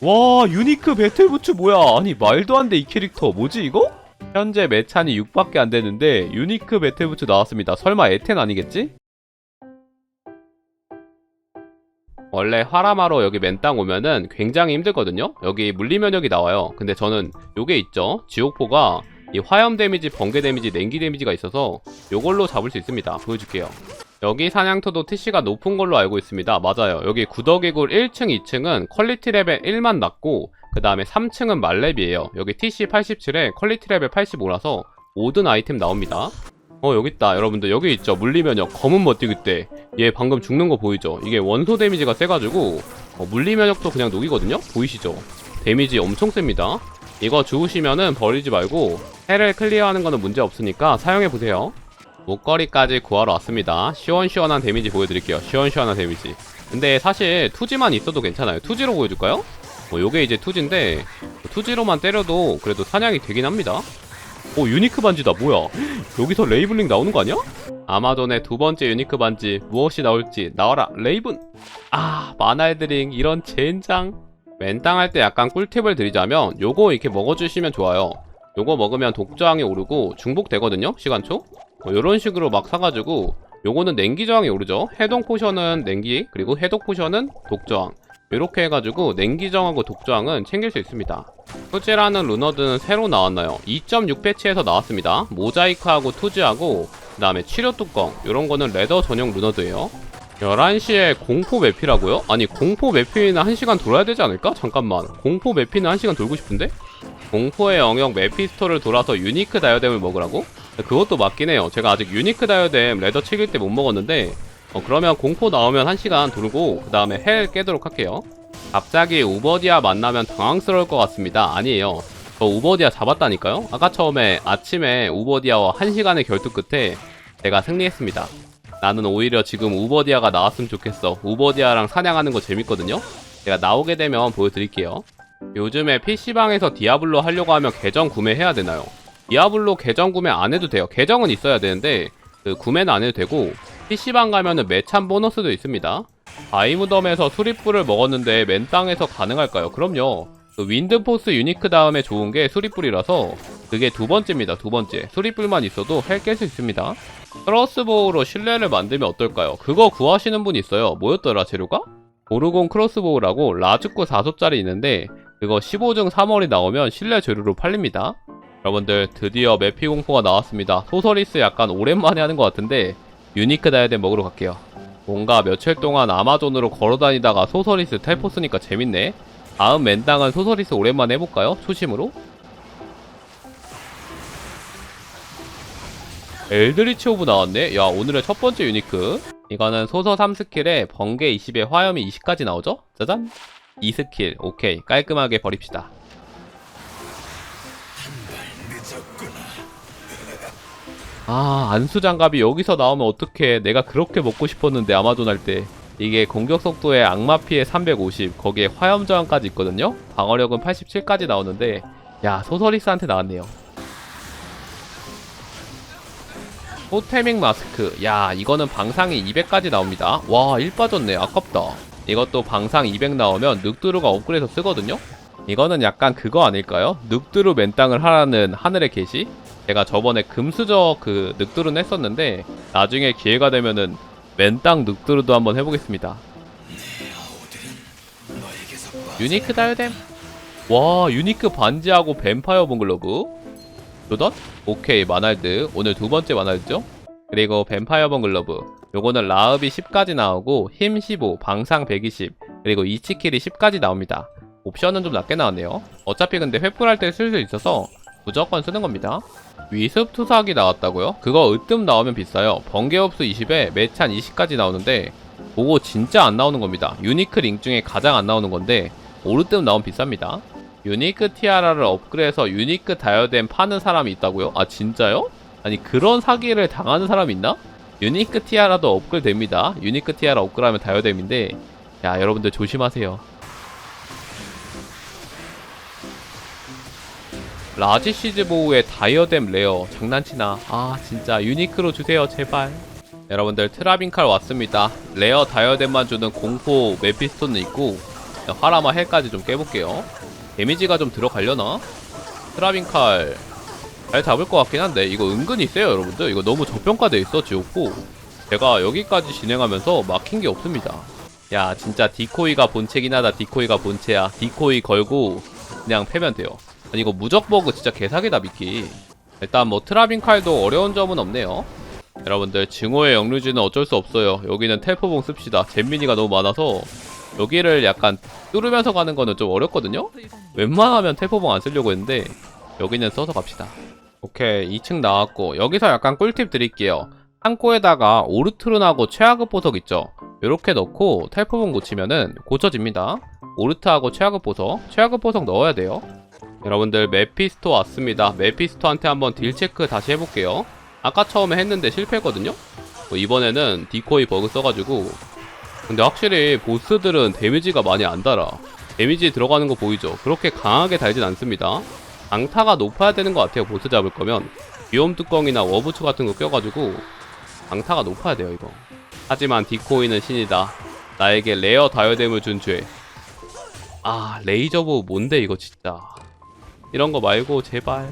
와 유니크 배틀부츠 뭐야? 아니 말도 안 돼 이 캐릭터. 뭐지 이거? 현재 매찬이 6밖에 안 되는데 유니크 배틀부츠 나왔습니다. 설마 에텐 아니겠지? 원래 화라마로 여기 맨땅 오면은 굉장히 힘들거든요? 여기 물리 면역이 나와요. 근데 저는 요게 있죠. 지옥포가 이 화염 데미지, 번개 데미지, 냉기 데미지가 있어서 요걸로 잡을 수 있습니다. 보여줄게요 여기 사냥터도 TC가 높은 걸로 알고 있습니다. 맞아요. 여기 구더기굴 1층, 2층은 퀄리티 레벨 1만 낮고 그 다음에 3층은 말렙이에요. 여기 TC 87에 퀄리티 레벨 85라서 모든 아이템 나옵니다. 어 여기 있다 여러분들 여기 있죠 물리면역 검은 머띠 그때 얘 방금 죽는 거 보이죠 이게 원소 데미지가 세가지고 어, 물리면역도 그냥 녹이거든요 보이시죠 데미지 엄청 셉니다 이거 주우시면은 버리지 말고 해를 클리어하는 거는 문제 없으니까 사용해보세요 목걸이까지 구하러 왔습니다. 시원시원한 데미지 보여드릴게요. 시원시원한 데미지. 근데 사실 투지만 있어도 괜찮아요. 투지로 보여줄까요? 뭐 요게 이제 투지인데 투지로만 때려도 그래도 사냥이 되긴 합니다. 오 유니크 반지다 뭐야 여기서 레이블링 나오는 거 아니야? 아마존의 두 번째 유니크 반지 무엇이 나올지 나와라 레이븐 아 마날드링 이런 젠장 맨땅 할 때 약간 꿀팁을 드리자면 요거 이렇게 먹어주시면 좋아요 요거 먹으면 독저항이 오르고 중복되거든요 시간초 뭐 이런 식으로 막 사가지고 요거는 냉기 저항이 오르죠 해동 포션은 냉기 그리고 해독 포션은 독 저항 이렇게 해가지고 냉기 저항하고 독 저항은 챙길 수 있습니다 투지라는 루너드는 새로 나왔나요 2.6 패치에서 나왔습니다 모자이크하고 투지하고 그 다음에 치료 뚜껑 이런 거는 레더 전용 루너드예요 11시에 공포 매피라고요? 아니 공포 매피는 1시간 돌아야 되지 않을까? 잠깐만 공포 매피는 1시간 돌고 싶은데? 공포의 영역 매피스토를 돌아서 유니크 다이어뎀을 먹으라고? 그것도 맞긴 해요. 제가 아직 유니크 다이어뎀 레더 치길 때 못 먹었는데 어, 그러면 공포 나오면 1시간 돌고 그 다음에 헬 깨도록 할게요. 갑자기 우버디아 만나면 당황스러울 것 같습니다. 아니에요. 저 우버디아 잡았다니까요? 아까 처음에 아침에 우버디아와 1시간의 결투 끝에 제가 승리했습니다. 나는 오히려 지금 우버디아가 나왔으면 좋겠어. 우버디아랑 사냥하는 거 재밌거든요? 제가 나오게 되면 보여드릴게요. 요즘에 PC방에서 디아블로 하려고 하면 계정 구매해야 되나요? 디아블로 계정 구매 안 해도 돼요. 계정은 있어야 되는데 그 구매는 안 해도 되고 PC방 가면은 매참 보너스도 있습니다. 바이무덤에서 수리뿔을 먹었는데 맨땅에서 가능할까요? 그럼요. 그 윈드포스 유니크 다음에 좋은 게 수리뿔이라서 그게 두 번째입니다. 두 번째. 수리뿔만 있어도 헬 깰 수 있습니다. 크로스보우로 실내를 만들면 어떨까요? 그거 구하시는 분 있어요. 뭐였더라 재료가? 오르곤 크로스보우라고 라즈쿠 4소짜리 있는데 그거 15중 3월이 나오면 실내 재료로 팔립니다. 여러분들 드디어 매피 공포가 나왔습니다. 소서리스 약간 오랜만에 하는 것 같은데 유니크 다이아뎀 먹으러 갈게요. 뭔가 며칠 동안 아마존으로 걸어다니다가 소서리스 텔포 쓰니까 재밌네. 다음 맨땅은 소서리스 오랜만에 해볼까요? 초심으로? 엘드리치 오브 나왔네? 야 오늘의 첫 번째 유니크 이거는 소서 3스킬에 번개 20에 화염이 20까지 나오죠? 짜잔 2스킬 오케이 깔끔하게 버립시다 아 안수 장갑이 여기서 나오면 어떡해. 내가 그렇게 먹고 싶었는데 아마존 할 때. 이게 공격 속도에 악마 피해 350 거기에 화염 저항까지 있거든요? 방어력은 87까지 나오는데 야 소서리스한테 나왔네요. 토테믹 마스크. 야 이거는 방상이 200까지 나옵니다. 와 1 빠졌네. 아깝다. 이것도 방상 200 나오면 늑두루가 업그레이드 쓰거든요? 이거는 약간 그거 아닐까요? 늑두루 맨땅을 하라는 하늘의 계시? 제가 저번에 금수저 그 늑두루는 했었는데 나중에 기회가 되면은 맨땅 늑두루도 한번 해보겠습니다. 유니크 다이어뎀 와 유니크 반지하고 뱀파이어 본글러브. 조던? 오케이 마날드. 오늘 두 번째 마날드죠? 그리고 뱀파이어 번글러브. 요거는 라읍이 10까지 나오고 힘 15, 방상 120 그리고 이치킬이 10까지 나옵니다. 옵션은 좀 낮게 나왔네요. 어차피 근데 횃불할 때 쓸 수 있어서 무조건 쓰는 겁니다 위습 투사기 나왔다고요? 그거 으뜸 나오면 비싸요 번개업수 20에 매찬 20까지 나오는데 그거 진짜 안 나오는 겁니다 유니크 링 중에 가장 안 나오는 건데 오르뜸 나오면 비쌉니다 유니크 티아라를 업그레이드해서 유니크 다이어뎀 파는 사람이 있다고요? 아 진짜요? 아니 그런 사기를 당하는 사람이 있나? 유니크 티아라도 업글 됩니다. 유니크 티아라 업글하면 다이어뎀인데 야 여러분들 조심하세요. 라지 시즈보우의 다이어뎀 레어 장난치나? 아 진짜 유니크로 주세요 제발. 여러분들 트라빈칼 왔습니다. 레어 다이어뎀만 주는 공포 메피스톤은 있고 화라마 헬까지 좀 깨볼게요. 데미지가 좀 들어가려나? 트라빈 칼 잘 잡을 것 같긴 한데 이거 은근히 세요 여러분들. 이거 너무 저평가돼 있어 지옥포 제가 여기까지 진행하면서 막힌 게 없습니다. 야 진짜 디코이가 본체긴 하다 디코이가 본체야. 디코이 걸고 그냥 패면 돼요 아니 이거 무적 버그 진짜 개사기다 미끼 일단 뭐 트라빈 칼도 어려운 점은 없네요. 여러분들 증오의 영류지는 어쩔 수 없어요. 여기는 텔포봉 씁시다. 잼민이가 너무 많아서 여기를 약간 뚫으면서 가는 거는 좀 어렵거든요? 웬만하면 텔포봉 안 쓰려고 했는데 여기는 써서 갑시다. 오케이 2층 나왔고 여기서 약간 꿀팁 드릴게요. 창고에다가 오르트룬하고 최하급 보석 있죠? 요렇게 넣고 텔포봉 고치면은 고쳐집니다. 오르트하고 최하급 보석. 최하급 보석 넣어야 돼요 여러분들 메피스토 왔습니다. 메피스토한테 한번 딜 체크 다시 해볼게요. 아까 처음에 했는데 실패했거든요? 뭐 이번에는 디코이 버그 써가지고. 근데 확실히 보스들은 데미지가 많이 안 달아. 데미지 들어가는 거 보이죠? 그렇게 강하게 달진 않습니다. 강타가 높아야 되는 것 같아요 보스 잡을 거면. 위험 뚜껑이나 워부츠 같은 거 껴가지고 강타가 높아야 돼요 이거. 하지만 디코이는 신이다. 나에게 레어 다이어뎀을 준 죄. 아 레이저보 뭔데 이거 진짜 이런 거 말고 제발.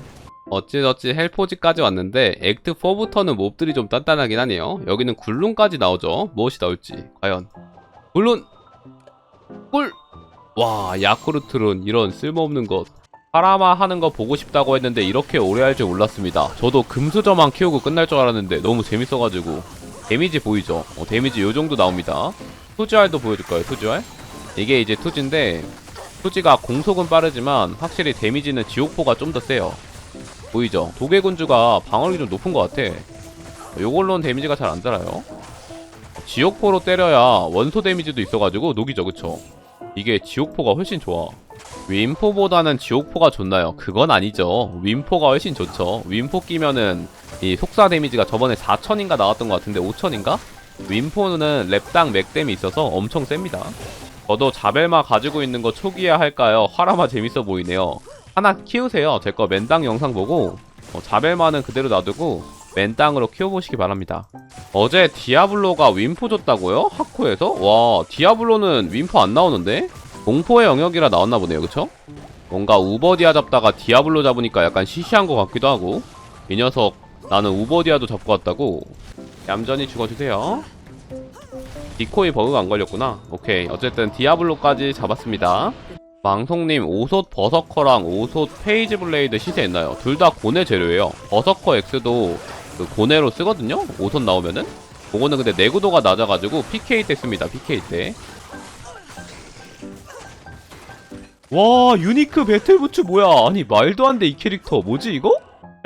어찌저찌 헬포지까지 왔는데 액트 4부터는 몹들이 좀 단단하긴 하네요. 여기는 굴룬까지 나오죠. 무엇이 나올지. 과연. 굴룬! 꿀! 와 야쿠르트룬 이런 쓸모없는 것. 파라마 하는 거 보고 싶다고 했는데 이렇게 오래 할 줄 몰랐습니다. 저도 금수저만 키우고 끝날 줄 알았는데 너무 재밌어가지고. 데미지 보이죠? 어, 데미지 요정도 나옵니다. 투지알도 보여줄까요 투지알? 이게 이제 투지인데 투지가 공속은 빠르지만 확실히 데미지는 지옥포가 좀 더 세요 보이죠? 도개군주가 방어력이 좀 높은 것 같아 요걸로는 데미지가 잘 안 달아요 지옥포로 때려야 원소 데미지도 있어가지고 녹이죠 그쵸? 이게 지옥포가 훨씬 좋아 윈포보다는 지옥포가 좋나요? 그건 아니죠 윈포가 훨씬 좋죠 윈포 끼면은 이 속사 데미지가 저번에 4천인가 나왔던 것 같은데 5천인가? 윈포는 랩당 맥댐이 있어서 엄청 셉니다 저도 자벨마 가지고 있는 거 초기에 할까요? 화라마 재밌어 보이네요 하나 키우세요 제 거 맨땅 영상 보고 어, 자벨마는 그대로 놔두고 맨땅으로 키워보시기 바랍니다 어제 디아블로가 윈포 줬다고요? 하코에서? 와 디아블로는 윈포 안 나오는데? 공포의 영역이라 나왔나 보네요 그쵸? 뭔가 우버디아 잡다가 디아블로 잡으니까 약간 시시한 것 같기도 하고 이 녀석 나는 우버디아도 잡고 왔다고 얌전히 죽어주세요 디코이 버그가 안 걸렸구나 오케이 어쨌든 디아블로까지 잡았습니다 망송님 오솥 버서커랑 오솥 페이지 블레이드 시세했나요? 둘 다 고뇌 재료예요 버서커 X도 그 고뇌로 쓰거든요? 오솥 나오면은 그거는 근데 내구도가 낮아가지고 PK 때 씁니다 PK 때 와 유니크 배틀부츠 뭐야 아니 말도 안 돼 이 캐릭터 뭐지 이거?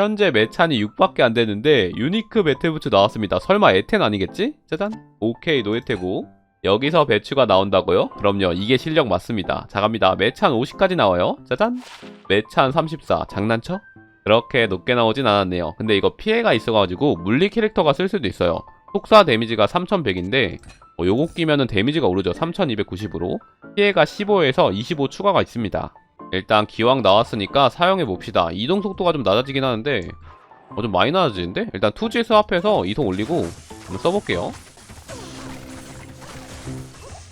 현재 매찬이 6밖에 안 되는데 유니크 배틀부츠 나왔습니다. 설마 에텐 아니겠지? 짜잔. 오케이 노예테고. 여기서 배추가 나온다고요? 그럼요. 이게 실력 맞습니다. 자 갑니다. 매찬 50까지 나와요. 짜잔. 매찬 34 장난쳐? 그렇게 높게 나오진 않았네요. 근데 이거 피해가 있어가지고 물리 캐릭터가 쓸 수도 있어요. 속사 데미지가 3100인데 뭐 요거 끼면은 데미지가 오르죠. 3290으로. 피해가 15에서 25 추가가 있습니다 일단 기왕 나왔으니까 사용해 봅시다 이동 속도가 좀 낮아지긴 하는데 어, 좀 많이 낮아지는데? 일단 투지 스왑해서 이동 올리고 한번 써볼게요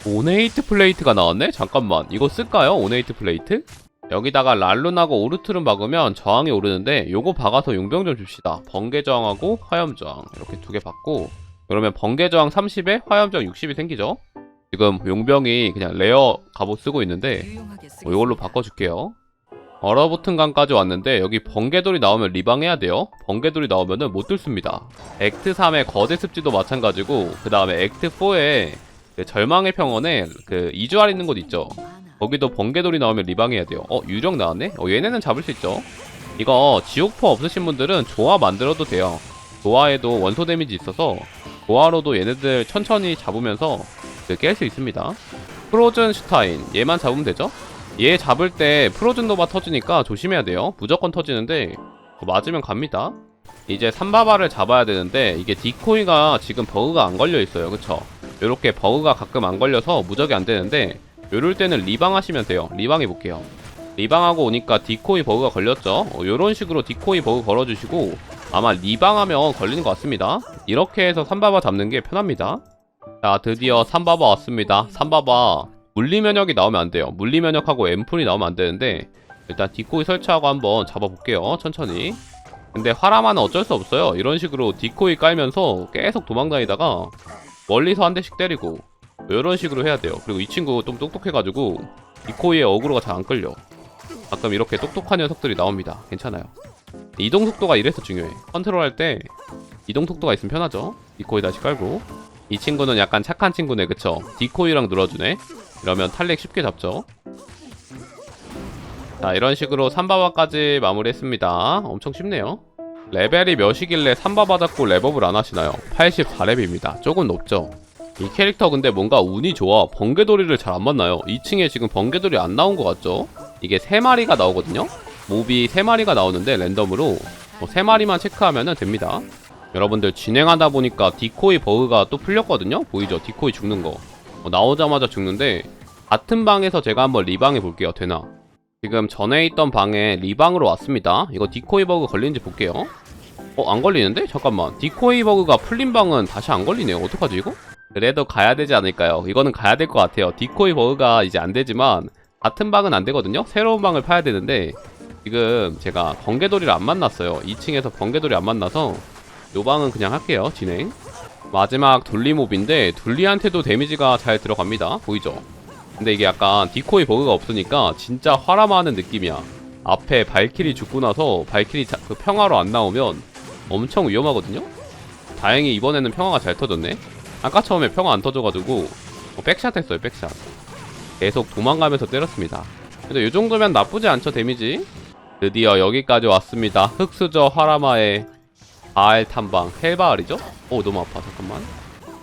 오네이트 플레이트가 나왔네? 잠깐만 이거 쓸까요? 오네이트 플레이트? 여기다가 랄룬하고 오르트를 박으면 저항이 오르는데 요거 박아서 용병 좀 줍시다 번개 저항하고 화염 저항 이렇게 두 개 받고 그러면 번개 저항 30에 화염 저항 60이 생기죠 지금 용병이 그냥 레어 갑옷 쓰고 있는데 뭐 이걸로 바꿔줄게요. 얼어붙은 강까지 왔는데 여기 번개돌이 나오면 리방해야 돼요. 번개돌이 나오면은 못 뚫습니다. 액트 3의 거대 습지도 마찬가지고 그 다음에 액트 4에 그 절망의 평원에 그 이주알 있는 곳 있죠? 거기도 번개돌이 나오면 리방해야 돼요. 어 유령 나왔네? 어 얘네는 잡을 수 있죠? 이거 지옥포 없으신 분들은 조화 만들어도 돼요. 조화에도 원소 데미지 있어서 조화로도 얘네들 천천히 잡으면서 그깰수 있습니다. 프로즌 슈타인 얘만 잡으면 되죠? 얘 잡을 때 프로즌 노바 터지니까 조심해야 돼요. 무조건 터지는데 맞으면 갑니다. 이제 삼바바를 잡아야 되는데 이게 디코이가 지금 버그가 안 걸려 있어요. 그쵸? 요렇게 버그가 가끔 안 걸려서 무적이 안 되는데 요럴 때는 리방 하시면 돼요. 리방 해볼게요. 리방하고 오니까 디코이 버그가 걸렸죠? 어, 요런 식으로 디코이 버그 걸어주시고 아마 리방하면 걸리는 것 같습니다. 이렇게 해서 삼바바 잡는 게 편합니다 자 드디어 삼바바 왔습니다 삼바바 물리 면역이 나오면 안 돼요. 물리 면역하고 앰플이 나오면 안 되는데 일단 디코이 설치하고 한번 잡아볼게요. 천천히. 근데 화라마는 어쩔 수 없어요. 이런 식으로 디코이 깔면서 계속 도망다니다가 멀리서 한 대씩 때리고 이런 식으로 해야 돼요. 그리고 이 친구 좀 똑똑해가지고 디코이의 어그로가 잘 안 끌려. 가끔 이렇게 똑똑한 녀석들이 나옵니다. 괜찮아요. 이동 속도가 이래서 중요해. 컨트롤 할 때 이동 속도가 있으면 편하죠. 디코이 다시 깔고 이 친구는 약간 착한 친구네, 그쵸? 디코이랑 눌러주네. 이러면 탈렉 쉽게 잡죠. 자, 이런 식으로 3바바까지 마무리했습니다. 엄청 쉽네요. 레벨이 몇이길래 3바바 잡고 랩업을 안 하시나요? 84렙입니다. 조금 높죠? 이 캐릭터 근데 뭔가 운이 좋아. 번개돌이를 잘 안 만나요. 2층에 지금 번개돌이 안 나온 것 같죠? 이게 3마리가 나오거든요? 몹이 3마리가 나오는데 랜덤으로 뭐 3마리만 체크하면 됩니다. 여러분들 진행하다 보니까 디코이 버그가 또 풀렸거든요? 보이죠? 디코이 죽는 거. 어, 나오자마자 죽는데 같은 방에서 제가 한번 리방해 볼게요. 되나? 지금 전에 있던 방에 리방으로 왔습니다. 이거 디코이 버그 걸린지 볼게요. 어, 안 걸리는데? 잠깐만. 디코이 버그가 풀린 방은 다시 안 걸리네요. 어떡하지 이거? 그래도 가야 되지 않을까요? 이거는 가야 될 것 같아요. 디코이 버그가 이제 안 되지만 같은 방은 안 되거든요. 새로운 방을 파야 되는데 지금 제가 번개돌이를 안 만났어요. 2층에서 번개돌이 안 만나서 요 방은 그냥 할게요. 진행. 마지막 둘리몹인데 둘리한테도 데미지가 잘 들어갑니다. 보이죠? 근데 이게 약간 디코이 버그가 없으니까 진짜 화람하는 느낌이야. 앞에 발키리 죽고 나서 발키리 자- 그 평화로 안 나오면 엄청 위험하거든요. 다행히 이번에는 평화가 잘 터졌네. 아까 처음에 평화 안 터져가지고 어, 백샷 했어요. 백샷. 계속 도망가면서 때렸습니다. 근데 이 정도면 나쁘지 않죠 데미지. 드디어 여기까지 왔습니다. 흑수저 화라마의 바알 탐방 헬바알이죠? 오 너무 아파 잠깐만.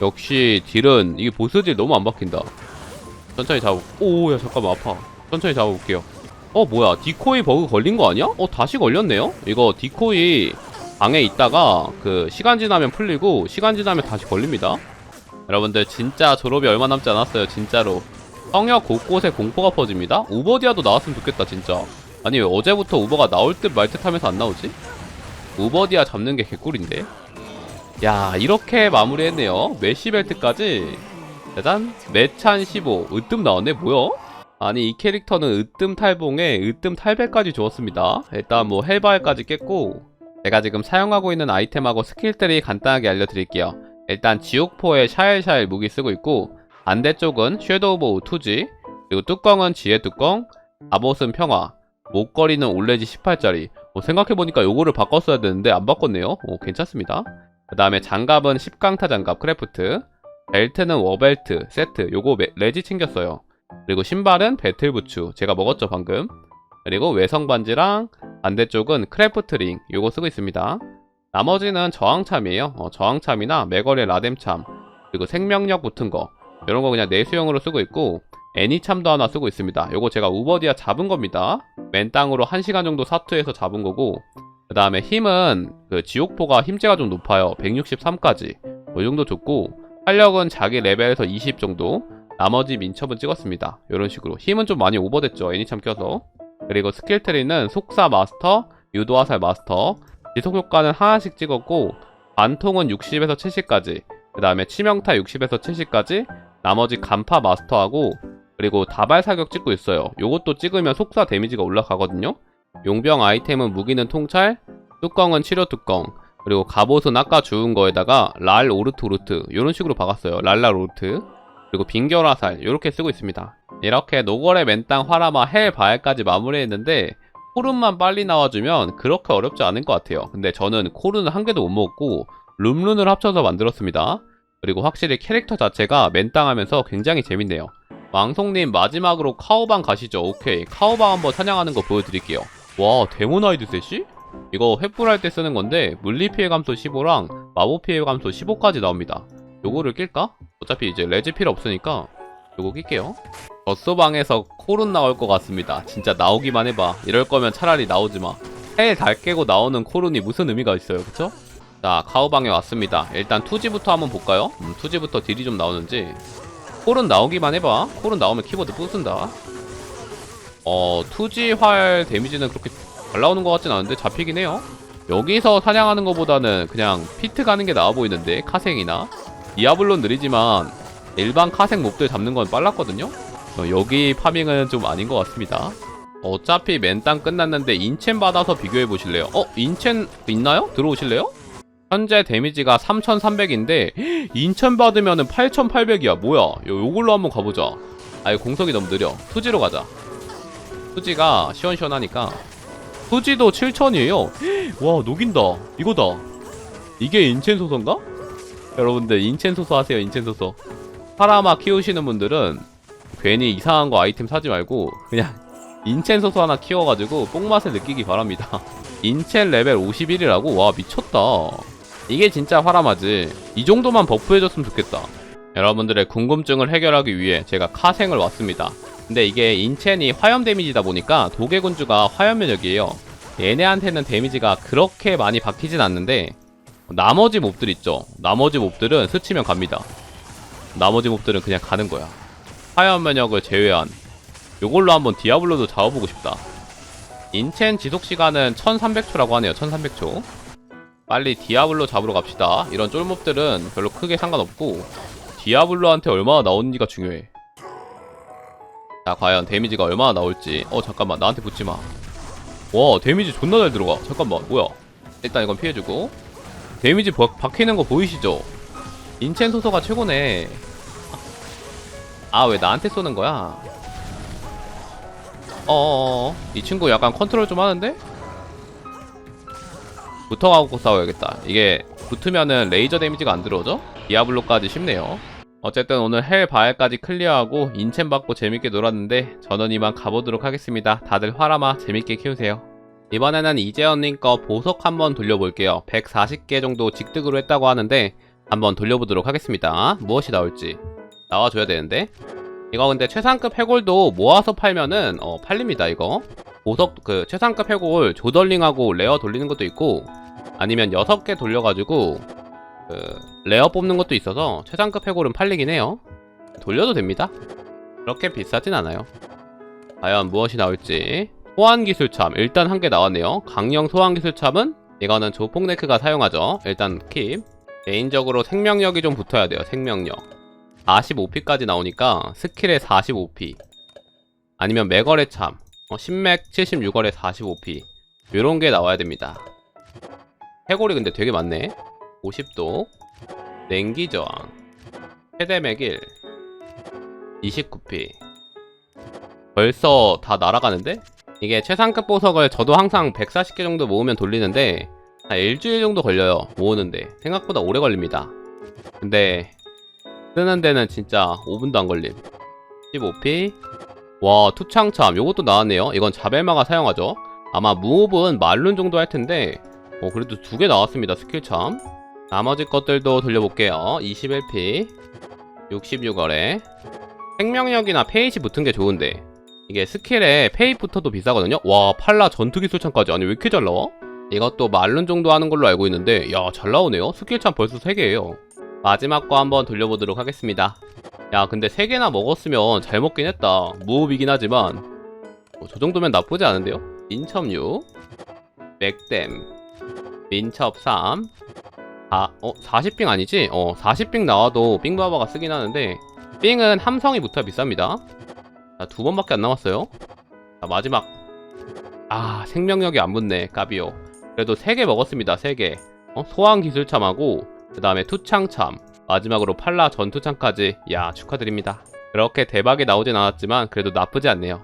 역시 딜은 이게 보스 딜 너무 안 박힌다. 천천히 잡아. 오야 잠깐만 아파. 천천히 잡아볼게요. 어 뭐야 디코이 버그 걸린 거 아니야? 어 다시 걸렸네요? 이거 디코이 방에 있다가 그 시간 지나면 풀리고 시간 지나면 다시 걸립니다. 여러분들 진짜 졸업이 얼마 남지 않았어요 진짜로. 성역 곳곳에 공포가 퍼집니다. 우버디아도 나왔으면 좋겠다 진짜. 아니 왜 어제부터 우버가 나올 듯 말 듯 하면서 안 나오지? 우버디아 잡는 게 개꿀인데. 야 이렇게 마무리했네요. 메시벨트까지 대단 매찬 15 으뜸 나왔네 뭐야? 아니 이 캐릭터는 으뜸 탈봉에 으뜸 탈배까지 주었습니다 일단 뭐 헬바알까지 깼고 제가 지금 사용하고 있는 아이템하고 스킬들이 간단하게 알려드릴게요 일단 지옥포에 샤일샤일 무기 쓰고 있고 반대쪽은 섀도우 오브 투지 그리고 뚜껑은 지혜 뚜껑 갑옷은 평화 목걸이는 올레지 18짜리 어, 생각해보니까 요거를 바꿨어야 되는데 안 바꿨네요. 오, 괜찮습니다. 그 다음에 장갑은 10강타 장갑 크래프트. 벨트는 워벨트 세트. 요거 메- 레지 챙겼어요. 그리고 신발은 배틀부츠. 제가 먹었죠 방금. 그리고 외성 반지랑 반대쪽은 크래프트 링. 요거 쓰고 있습니다. 나머지는 저항참이에요. 어, 저항참이나 매거리 라뎀참. 그리고 생명력 붙은 거. 이런 거 그냥 내수용으로 쓰고 있고 애니참도 하나 쓰고 있습니다. 요거 제가 우버디아 잡은 겁니다. 맨 땅으로 1시간 정도 사투해서 잡은 거고 그 다음에 힘은 그 지옥포가 힘재가 좀 높아요. 163까지. 이 정도 좋고 활력은 자기 레벨에서 20 정도 나머지 민첩은 찍었습니다. 이런 식으로. 힘은 좀 많이 오버됐죠 애니참 껴서. 그리고 스킬 트리는 속사 마스터 유도 화살 마스터 지속 효과는 하나씩 찍었고 반통은 60에서 70까지 그 다음에 치명타 60에서 70까지 나머지 간파 마스터하고 그리고 다발 사격 찍고 있어요. 요것도 찍으면 속사 데미지가 올라가거든요. 용병 아이템은 무기는 통찰 뚜껑은 치료 뚜껑 그리고 갑옷은 아까 주운 거에다가 랄 오르트 오르트 이런 식으로 박았어요. 랄랄 오르트 그리고 빙결화살 이렇게 쓰고 있습니다. 이렇게 노걸의 맨땅 화라마 헬 바알까지 마무리했는데 코룬만 빨리 나와주면 그렇게 어렵지 않을 것 같아요. 근데 저는 코룬은 한 개도 못 먹었고 룸룬을 합쳐서 만들었습니다. 그리고 확실히 캐릭터 자체가 맨땅 하면서 굉장히 재밌네요 왕송님 마지막으로 카오방 가시죠 오케이 카오방 한번 사냥하는 거 보여드릴게요 와 데모나이드 셋이? 이거 횃불할 때 쓰는 건데 물리 피해 감소 15랑 마법 피해 감소 15까지 나옵니다. 요거를 낄까? 어차피 이제 레지 필요 없으니까 요거 낄게요. 젖소방에서 콜은 나올 것 같습니다. 진짜 나오기만 해봐. 이럴 거면 차라리 나오지 마. 해달 깨고 나오는 콜은이 무슨 의미가 있어요, 그쵸? 자, 카우방에 왔습니다. 일단 투지부터 한번 볼까요? 음, 투지부터 딜이 좀 나오는지. 콜은 나오기만 해봐. 콜은 나오면 키보드 부순다. 어, 투지 활 데미지는 그렇게 잘 나오는 것 같진 않은데 잡히긴 해요. 여기서 사냥하는 것보다는 그냥 피트 가는 게 나아 보이는데, 카생이나. 디아블론 느리지만 일반 카생 몹들 잡는 건 빨랐거든요? 어, 여기 파밍은 좀 아닌 것 같습니다. 어차피 맨땅 끝났는데 인첸 받아서 비교해 보실래요? 어? 인첸 있나요? 들어오실래요? 현재 데미지가 3300인데 인천 받으면은 8800이야. 뭐야? 요, 요걸로 한번 가보자. 아이 공성이 너무 느려. 수지로 가자. 수지가 시원시원하니까. 수지도 7000이에요. 와 녹인다. 이거다. 이게 인첸 소서인가? 여러분들 인첸 소서 하세요 인첸 소서. 파라마 키우시는 분들은 괜히 이상한 거 아이템 사지 말고 그냥 인첸 소서 하나 키워가지고 뽕맛을 느끼기 바랍니다. 인첸 레벨 51이라고? 와 미쳤다 이게 진짜 화람하지. 이 정도만 버프해줬으면 좋겠다. 여러분들의 궁금증을 해결하기 위해 제가 카생을 왔습니다. 근데 이게 인첸이 화염 데미지다 보니까 도개군주가 화염 면역이에요. 얘네한테는 데미지가 그렇게 많이 박히진 않는데 나머지 몹들 있죠? 나머지 몹들은 스치면 갑니다. 나머지 몹들은 그냥 가는 거야. 화염 면역을 제외한 요걸로 한번 디아블로도 잡아보고 싶다. 인첸 지속 시간은 1300초라고 하네요 1300초 빨리 디아블로 잡으러 갑시다. 이런 쫄몹들은 별로 크게 상관없고 디아블로한테 얼마나 나오는지가 중요해. 자, 과연 데미지가 얼마나 나올지. 어, 잠깐만. 나한테 붙지 마. 와, 데미지 존나 잘 들어가. 잠깐만. 뭐야? 일단 이건 피해주고. 데미지 박, 박히는 거 보이시죠? 인첸 소서가 최고네. 아, 왜 나한테 쏘는 거야? 어어어. 이 친구 약간 컨트롤 좀 하는데? 붙어가고 싸워야겠다. 이게 붙으면은 레이저 데미지가 안 들어오죠? 디아블로까지 쉽네요. 어쨌든 오늘 헬 바알까지 클리어하고 인챈 받고 재밌게 놀았는데 저는 이만 가보도록 하겠습니다. 다들 화라마 재밌게 키우세요. 이번에는 이재현님 거 보석 한번 돌려볼게요. 140개 정도 직득으로 했다고 하는데 한번 돌려보도록 하겠습니다. 무엇이 나올지 나와줘야 되는데 이거 근데 최상급 해골도 모아서 팔면은 어, 팔립니다 이거 보석 그 최상급 해골 조덜링하고 레어 돌리는 것도 있고 아니면 6개 돌려가지고 그 레어 뽑는 것도 있어서 최상급 해골은 팔리긴 해요. 돌려도 됩니다. 그렇게 비싸진 않아요. 과연 무엇이 나올지. 소환기술참 일단 한 개 나왔네요. 강령 소환기술참은? 이거는 조폭네크가 사용하죠. 일단 킵. 개인적으로 생명력이 좀 붙어야 돼요 생명력. 45피까지 나오니까 스킬에 45피. 아니면 매거래 참 어, 신맥 76월에 45p 요런 게 나와야 됩니다. 해골이 근데 되게 많네. 50도. 냉기 저항 최대 맥일 29p 벌써 다 날아가는데? 이게 최상급 보석을 저도 항상 140개 정도 모으면 돌리는데 한 일주일 정도 걸려요 모으는데. 생각보다 오래 걸립니다. 근데 쓰는 데는 진짜 5분도 안 걸림. 15p 와 투창참. 요것도 나왔네요. 이건 자벨마가 사용하죠? 아마 무업은 말룬 정도 할 텐데. 어 그래도 두 개 나왔습니다 스킬참. 나머지 것들도 돌려볼게요. 21p 66월에. 생명력이나 페이지 붙은 게 좋은데. 이게 스킬에 페이부터도 비싸거든요? 와 팔라 전투기술창까지. 아니 왜 이렇게 잘 나와? 이것도 말룬 정도 하는 걸로 알고 있는데. 야 잘 나오네요? 스킬참 벌써 3개예요. 마지막 거 한번 돌려보도록 하겠습니다 야 근데 3개나 먹었으면 잘 먹긴 했다. 무업이긴 하지만. 어, 저 정도면 나쁘지 않은데요? 인첩6 맥댐. 민첩 3 아, 어, 40빙 아니지? 어, 40빙 나와도 빙바바가 쓰긴 하는데 빙은 함성이 붙어 비쌉니다. 자, 두 번밖에 안 남았어요. 자, 마지막. 아, 생명력이 안 붙네 까비오. 그래도 3개 먹었습니다 3개. 어, 소환기술참하고 그 다음에 투창참 마지막으로 팔라 전투창까지 야 축하드립니다. 그렇게 대박이 나오진 않았지만 그래도 나쁘지 않네요